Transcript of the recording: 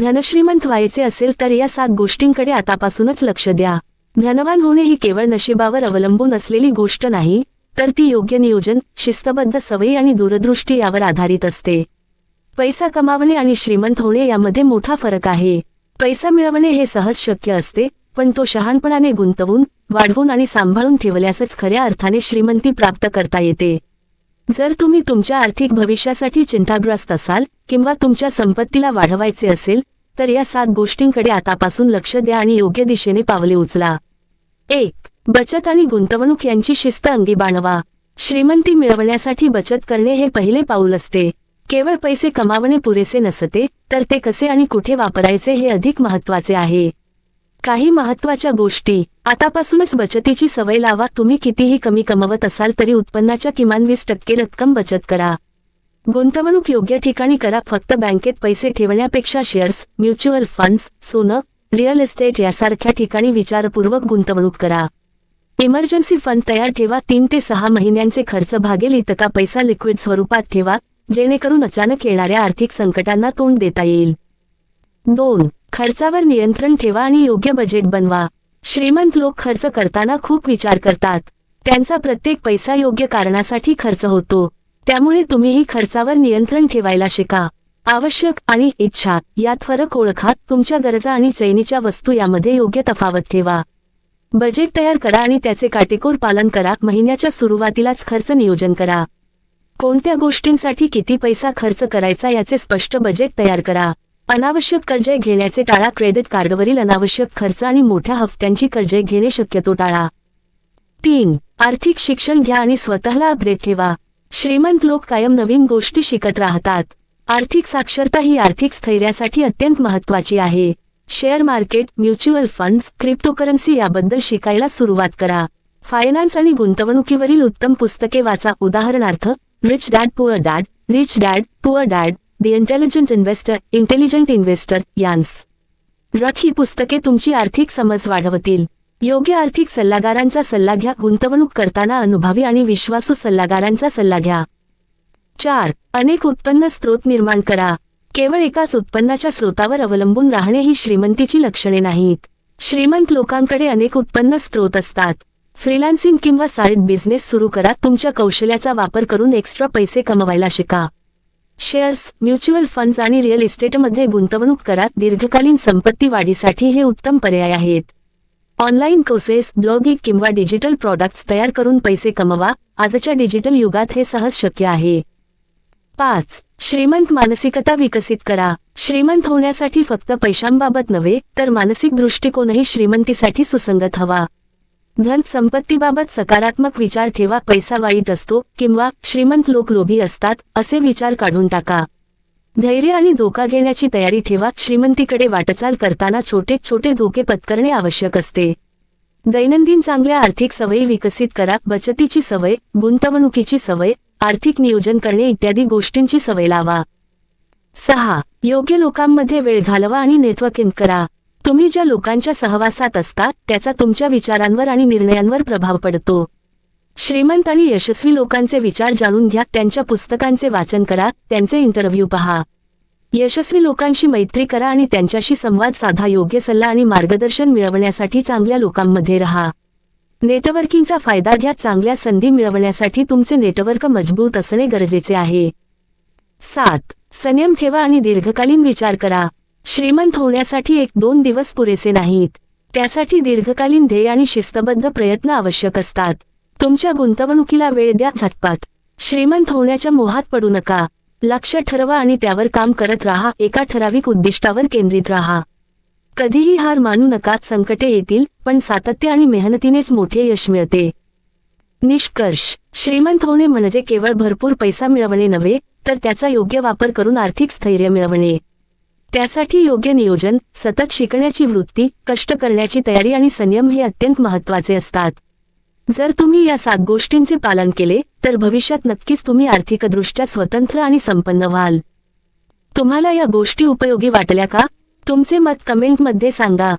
धनश्रीमंत व्हायचे असेल तर या सात गोष्टींकडे आतापासूनच लक्ष द्या. धनवान होणे ही केवळ नशिबावर अवलंबून असलेली गोष्ट नाही तर ती योग्य नियोजन शिस्तबद्ध सवयी आणि दूरदृष्टी यावर आधारित असते. पैसा कमावणे आणि श्रीमंत होणे यामध्ये मोठा फरक आहे. पैसा मिळवणे हे सहज शक्य असते पण तो शहाणपणाने गुंतवून वाढवून आणि सांभाळून ठेवल्यासच खऱ्या अर्थाने श्रीमंती प्राप्त करता येते. जर तुम्ही तुमच्या आर्थिक भविष्यासाठी चिंताग्रस्त असाल किंवा तुमच्या संपत्तीला वाढवायचे असेल तर या सात गोष्टींकडे आतापासून लक्ष द्या आणि योग्य दिशेने पावले उचला. एक बचत आणि गुंतवणूक यांची शिस्त अंगी बाणवा श्रीमंती मिळवण्यासाठी बचत करणे हे पहिले पाऊल असते. केवळ पैसे कमावणे पुरेसे नसते तर ते कसे आणि कुठे वापरायचे हे अधिक महत्त्वाचे आहे. काही महत्त्वाच्या गोष्टी. आतापासूनच बचतीची सवय लावा. तुम्ही कितीही कमी कमवत असाल तरी उत्पन्नाच्या किमान वीस टक्के रक्कम बचत करा. गुंतवणूक योग्य ठिकाणी करा. फक्त बँकेत पैसे ठेवण्यापेक्षा शेअर्स म्युच्युअल फंड्स सोनं रिअल इस्टेट यासारख्या ठिकाणी विचारपूर्वक गुंतवणूक करा. इमर्जन्सी फंड तयार ठेवा. तीन ते सहा महिन्यांचे खर्च भागेल. इतका पैसा लिक्विड स्वरूपात ठेवा जेणेकरून अचानक येणाऱ्या आर्थिक संकटांना तोंड देता येईल. दोन खर्चावर नियंत्रण ठेवा आणि योग्य बजेट बनवा. श्रीमंत लोक खर्च करताना खूप विचार करतात. त्यांचा प्रत्येक पैसा योग्य कारणासाठी खर्च होतो. त्यामुळे तुम्हीही खर्चावर नियंत्रण ठेवायला शिका. आवश्यक आणि इच्छा यात फरक ओळखा तुमच्या गरजा आणि चैनीच्या वस्तू यामध्ये योग्य तफावत ठेवा. बजेट तयार करा आणि त्याचे काटेकोर पालन करा. महिन्याच्या सुरुवातीलाच खर्च नियोजन करा. कोणत्या गोष्टींसाठी किती पैसा खर्च करायचा याचे स्पष्ट बजेट तयार करा. अनावश्यक कर्जे घेण्याचे टाळा क्रेडिट कार्डवरील अनावश्यक खर्च आणि मोठ्या हफ्त्यांची कर्जे घेणे शक्यतो टाळा. तीन आर्थिक शिक्षण घ्या आणि स्वतःला अपडेट ठेवा. श्रीमंत लोक कायम नवीन गोष्टी शिकत राहतात. आर्थिक साक्षरता ही आर्थिक स्थैर्यासाठी अत्यंत महत्वाची आहे. Share market mutual funds cryptocurrency याबद्दल शिकायला सुरुवात करा. फायनान्स आणि गुंतवणुकीवरील उत्तम पुस्तके वाचा. उदाहरणार्थ rich dad poor dad rich dad poor dad the intelligent investor intelligent investor yarns रख ही पुस्तके तुमची आर्थिक समज वाढवतील. योग्य आर्थिक सल्लागारांचा सल्ला घ्या गुंतवणूक करताना अनुभवी आणि विश्वासू सल्लागारांचा सल्ला घ्या. चार अनेक उत्पन्न स्रोत निर्माण करा. केवळ एकाच उत्पन्नाच्या स्रोतावर अवलंबून राहणे ही श्रीमंतीची लक्षणे नाहीत. श्रीमंत लोकांकडे अनेक उत्पन्न स्रोत असतात. फ्रीलान्सिंग किंवा साईड बिझनेस सुरू करा तुमच्या कौशल्याचा वापर करून एक्स्ट्रा पैसे कमवायला शिका. शेअर्स म्युच्युअल फंड्स आणि रिअल इस्टेटमध्ये गुंतवणूक करा. दीर्घकालीन संपत्ती वाढीसाठी हे उत्तम पर्याय आहेत. ऑनलाईन कोर्सेस ब्लॉगिंग किंवा डिजिटल प्रॉडक्ट्स तयार करून पैसे कमवा. आजच्या डिजिटल युगात हे सहज शक्य आहे. पाच श्रीमंत मानसिकता विकसित करा. श्रीमंत होण्यासाठी फक्त पैशांबाबत नव्हे तर मानसिक दृष्टिकोनही श्रीमंतीसाठी सुसंगत हवा. धन संपत्तीबाबत सकारात्मक विचार ठेवा पैसा वाईट असतो किंवा श्रीमंत लोक लोभी असतात असे विचार काढून टाका. धैर्य आणि धोका घेण्याची तयारी ठेवा श्रीमंतीकडे वाटचाल करताना छोटे छोटे धोके पत्करणे आवश्यक असते. दैनंदिन चांगल्या आर्थिक सवयी विकसित करा बचतीची सवय गुंतवणुकीची सवय आर्थिक नियोजन करणे इत्यादी गोष्टींची सवय लावा. सहा. योग्य लोकांमध्ये वेळ घालवा आणि नेटवर्किंग करा. तुम्ही ज्या लोकांच्या सहवासात असता त्याचा तुमच्या विचारांवर आणि निर्णयांवर प्रभाव पडतो. श्रीमंत आणि यशस्वी लोकांचे विचार जाणून घ्या त्यांच्या पुस्तकांचे वाचन करा त्यांचे इंटरव्ह्यू पहा. यशस्वी लोकांशी मैत्री करा आणि त्यांच्याशी संवाद साधा योग्य सल्ला आणि मार्गदर्शन मिळवण्यासाठी चांगल्या लोकांमध्ये राहा. नेटवर्किंगचा फायदा घ्या चांगल्या संधी मिळवण्यासाठी तुमचे नेटवर्क मजबूत असणे गरजेचे आहे. सात संयम ठेवा आणि दीर्घकालीन विचार करा. श्रीमंत होण्यासाठी एक दोन दिवस पुरेसे नाहीत. त्यासाठी दीर्घकालीन ध्येय आणि शिस्तबद्ध प्रयत्न आवश्यक असतात. तुमच्या गुंतवणुकीला वेळ द्या झटपात श्रीमंत होण्याच्या मोहात पडू नका. लक्ष ठरवा आणि त्यावर काम करत राहा. एका ठराविक उद्दिष्टावर केंद्रित राहा. कधीही हार मानू नका. संकटे येतील पण सातत्य आणि मेहनतीनेच मोठे यश मिळते. निष्कर्ष. श्रीमंत होणे म्हणजे केवळ भरपूर पैसा मिळवणे नव्हे तर त्याचा योग्य वापर करून आर्थिक स्थैर्य मिळवणे. त्यासाठी योग्य नियोजन सतत शिकण्याची वृत्ती कष्ट करण्याची तयारी आणि संयम हे अत्यंत महत्त्वाचे असतात. जर तुम्ही या सात गोष्टींचे पालन केले तर भविष्यात नक्कीच तुम्ही आर्थिकदृष्ट्या स्वतंत्र आणि संपन्न व्हाल. तुम्हाला या गोष्टी उपयोगी वाटल्या का? तुमचे मत कमेंटमध्ये सांगा.